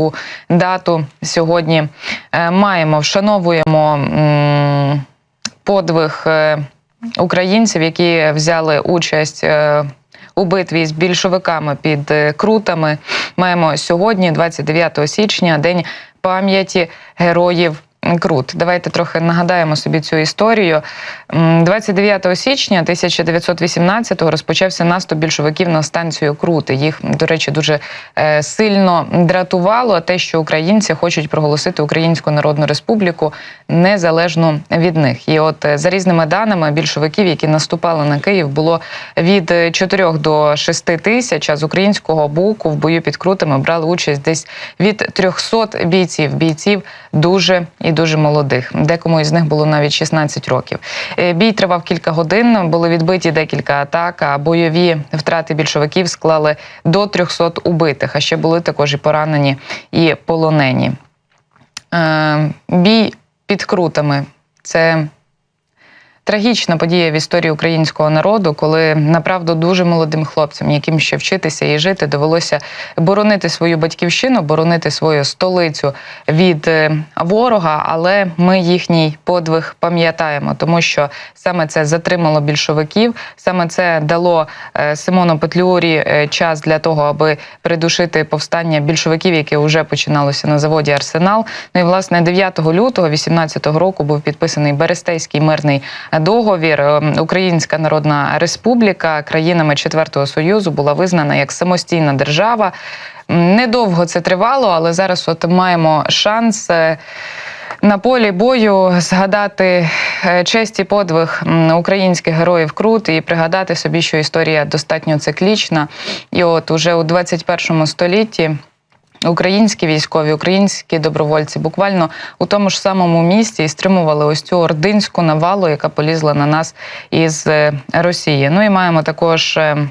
таку дату сьогодні е, маємо. Вшановуємо подвиг е, українців, які взяли участь. е, У битві з більшовиками під крутами маємо сьогодні, 29 січня, день пам'яті героїв Крут. Давайте трохи нагадаємо собі цю історію. М, 29 січня 1918-го розпочався наступ більшовиків на станцію Крути. Їх, до речі, дуже е, сильно дратувало те, що українці хочуть проголосити Українську Народну Республіку незалежно від них. І от е, за різними даними більшовиків, які наступали на Київ, було від е, 4 до 6 тисяч. А з українського боку в бою під крутами брали участь десь від 300 бійців. Бійців дуже і дуже молодих. Декому із них було навіть 16 років. Е, Бій тривав кілька годин. Були відбиті декілька атак. А бойові втрати більшовиків склали до 300 убитих. А ще були також і поранені і полонені. Е, Бій під крутами це трагічна подія в історії українського народу, коли направду дуже молодим хлопцям, яким ще вчитися і жити, довелося боронити свою батьківщину, боронити свою столицю від е, ворога. Але ми їхній подвиг пам'ятаємо, тому що саме це затримало більшовиків, саме це дало е, Симону Петлюрі е, час для того, аби придушити повстання більшовиків, яке вже починалося на заводі Арсенал. Ну і власне 9 лютого 18 року був підписаний Берестейський мирний договір. Е, Українська Народна Республіка країнами Четвертого Союзу була визнана як самостійна держава. Недовго це тривало, але зараз от маємо шанс. е, на полі бою згадати е, честь і подвиг українських героїв Крут і пригадати собі, що історія достатньо циклічна. І от уже у 21 столітті Українські військові, українські добровольці буквально у тому ж самому місці і стримували ось цю ординську навалу, яка полізла на нас із е, Росії. Ну і маємо також е,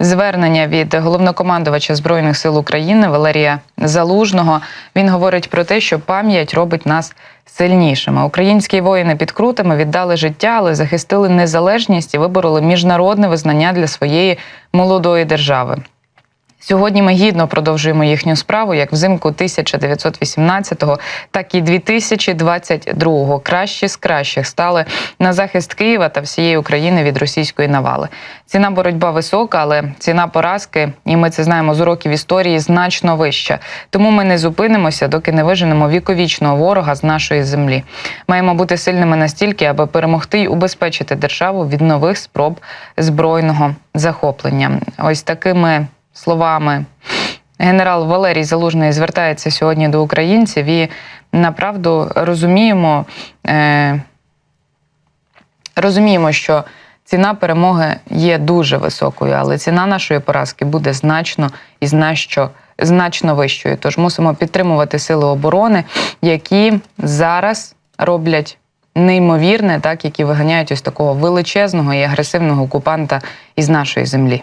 звернення від головнокомандувача збройних сил України Валерія Залужного. Він говорить про те, що пам'ять робить нас сильнішими. Українські воїни під крутами віддали життя, але захистили незалежність і вибороли міжнародне визнання для своєї молодої держави. Сьогодні ми гідно продовжуємо їхню справу як взимку 1918-го, так і 2022-го. Кращі з кращих стали на захист Києва та всієї України від російської навали. Ціна боротьба висока, але ціна поразки, і ми це знаємо з уроків історії, значно вища. Тому ми не зупинимося, доки не виженемо віковічного ворога з нашої землі. Маємо бути сильними настільки, аби перемогти й убезпечити державу від нових спроб збройного захоплення. Ось такими словами генерал Валерій Залужний звертається сьогодні до українців і направду розуміємо, е, розуміємо, що ціна перемоги є дуже високою, але ціна нашої поразки буде значно і значно, значно вищою. Тож мусимо підтримувати сили оборони, які зараз роблять. Неймовірне, так які виганяють ось такого величезного і агресивного окупанта із нашої землі.